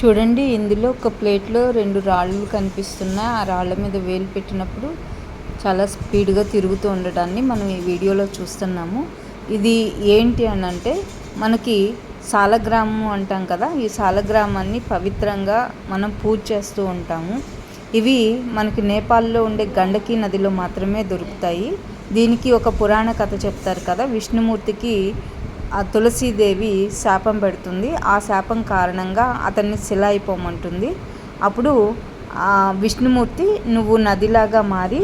చూడండి ఇందులో ఒక ప్లేట్లో రెండు రాళ్ళు కనిపిస్తున్నాయి. ఆ రాళ్ళ మీద వేలు పెట్టినప్పుడు చాలా స్పీడ్గా తిరుగుతూ ఉండడాన్ని మనం ఈ వీడియోలో చూస్తున్నాము. ఇది ఏంటి అని అంటే మనకి సాలగ్రామం అంటాం కదా ఈ సాలగ్రామాన్ని పవిత్రంగా మనం పూజ చేస్తూ ఉంటాము. ఇవి మనకి నేపాల్లో ఉండే గండకీ నదిలో మాత్రమే దొరుకుతాయి. దీనికి ఒక పురాణ కథ చెప్తారు కదా విష్ణుమూర్తికి ఆ తులసీదేవి శాపం పెడుతుంది. ఆ శాపం కారణంగా అతన్ని శిల అయిపోమంటుంది. అప్పుడు ఆ విష్ణుమూర్తి నువ్వు నదిలాగా మారి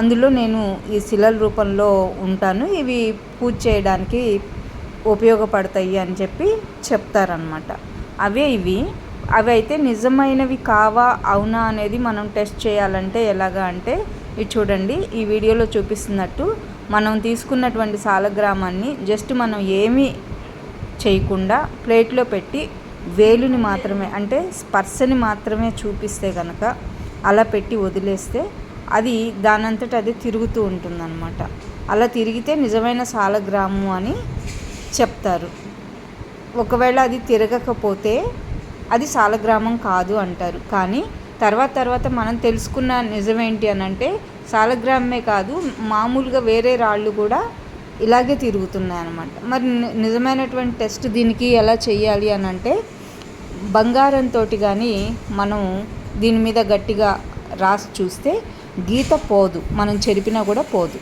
అందులో నేను ఈ శిలల రూపంలో ఉంటాను. ఇవి పూజ చేయడానికి ఉపయోగపడతాయి అని చెప్పి చెప్తారనమాట అవే ఇవి. అవి అయితే నిజమైనవి కావా అవునా అనేది మనం టెస్ట్ చేయాలంటే ఎలాగా అంటే ఇది చూడండి ఈ వీడియోలో చూపిస్తున్నట్టు మనం తీసుకున్నటువంటి సాలగ్రామాన్ని జస్ట్ మనం ఏమీ చేయకుండా ప్లేట్లో పెట్టి వేలుని మాత్రమే అంటే స్పర్శని మాత్రమే చూపిస్తే కనుక అలా పెట్టి వదిలేస్తే అది దానంతట అది తిరుగుతూ ఉంటుందన్నమాట. అలా తిరిగితే నిజమైన సాలగ్రాము అని చెప్తారు. ఒకవేళ అది తిరగకపోతే అది సాలగ్రామం కాదు అంటారు. కానీ తర్వాత తర్వాత మనం తెలుసుకున్న నిజమేంటి అని అంటే సాలగ్రామే కాదు మామూలుగా వేరే రాళ్ళు కూడా ఇలాగే తిరుగుతున్నాయి అన్నమాట. మరి నిజమైనటువంటి టెస్ట్ దీనికి ఎలా చేయాలి అని అంటే బంగారంతో కానీ మనం దీని మీద గట్టిగా రాసి చూస్తే గీత పోదు మనం చెరిపినా కూడా పోదు.